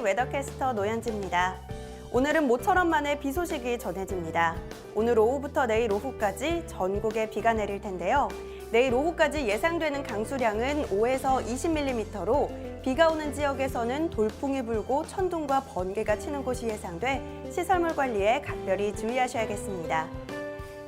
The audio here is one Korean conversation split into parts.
웨더캐스터 노현지입니다. 오늘은 모처럼 만에 비 소식이 전해집니다. 오늘 오후부터 내일 오후까지 전국에 비가 내릴 텐데요. 내일 오후까지 예상되는 강수량은 5에서 20mm로 비가 오는 지역에서는 돌풍이 불고 천둥과 번개가 치는 곳이 예상돼 시설물 관리에 각별히 주의하셔야겠습니다.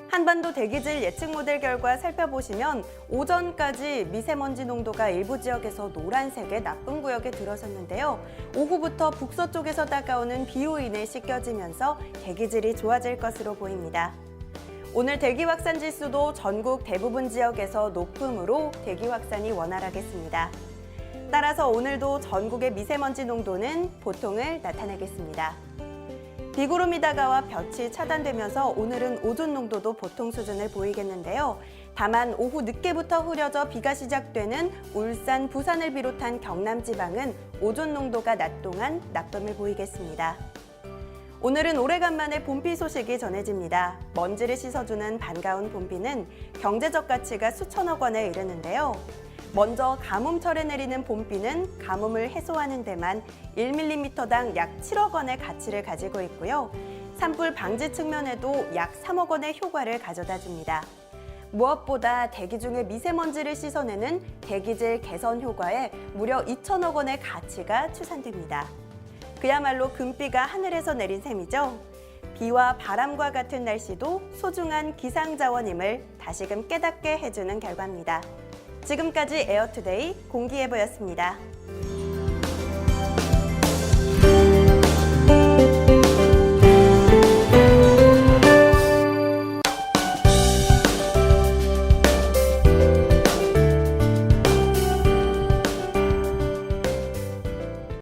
한반도 대기질 예측 모델 결과 살펴보시면 오전까지 미세먼지 농도가 일부 지역에서 노란색의 나쁜 구역에 들어섰는데요. 오후부터 북서쪽에서 다가오는 비오인에 씻겨지면서 대기질이 좋아질 것으로 보입니다. 오늘 대기 확산 지수도 전국 대부분 지역에서 높음으로 대기 확산이 원활하겠습니다. 따라서 오늘도 전국의 미세먼지 농도는 보통을 나타내겠습니다. 비구름이 다가와 볕이 차단되면서 오늘은 오존 농도도 보통 수준을 보이겠는데요. 다만 오후 늦게부터 흐려져 비가 시작되는 울산, 부산을 비롯한 경남 지방은 오존 농도가 낮 동안 나쁨을 보이겠습니다. 오늘은 오래간만에 봄비 소식이 전해집니다. 먼지를 씻어주는 반가운 봄비는 경제적 가치가 수천억 원에 이르는데요. 먼저 가뭄철에 내리는 봄비는 가뭄을 해소하는 데만 1mm당 약 7억 원의 가치를 가지고 있고요. 산불 방지 측면에도 약 3억 원의 효과를 가져다 줍니다. 무엇보다 대기 중에 미세먼지를 씻어내는 대기질 개선 효과에 무려 2천억 원의 가치가 추산됩니다. 그야말로 금비가 하늘에서 내린 셈이죠. 비와 바람과 같은 날씨도 소중한 기상자원임을 다시금 깨닫게 해주는 결과입니다. 지금까지 에어투데이 공기예보였습니다.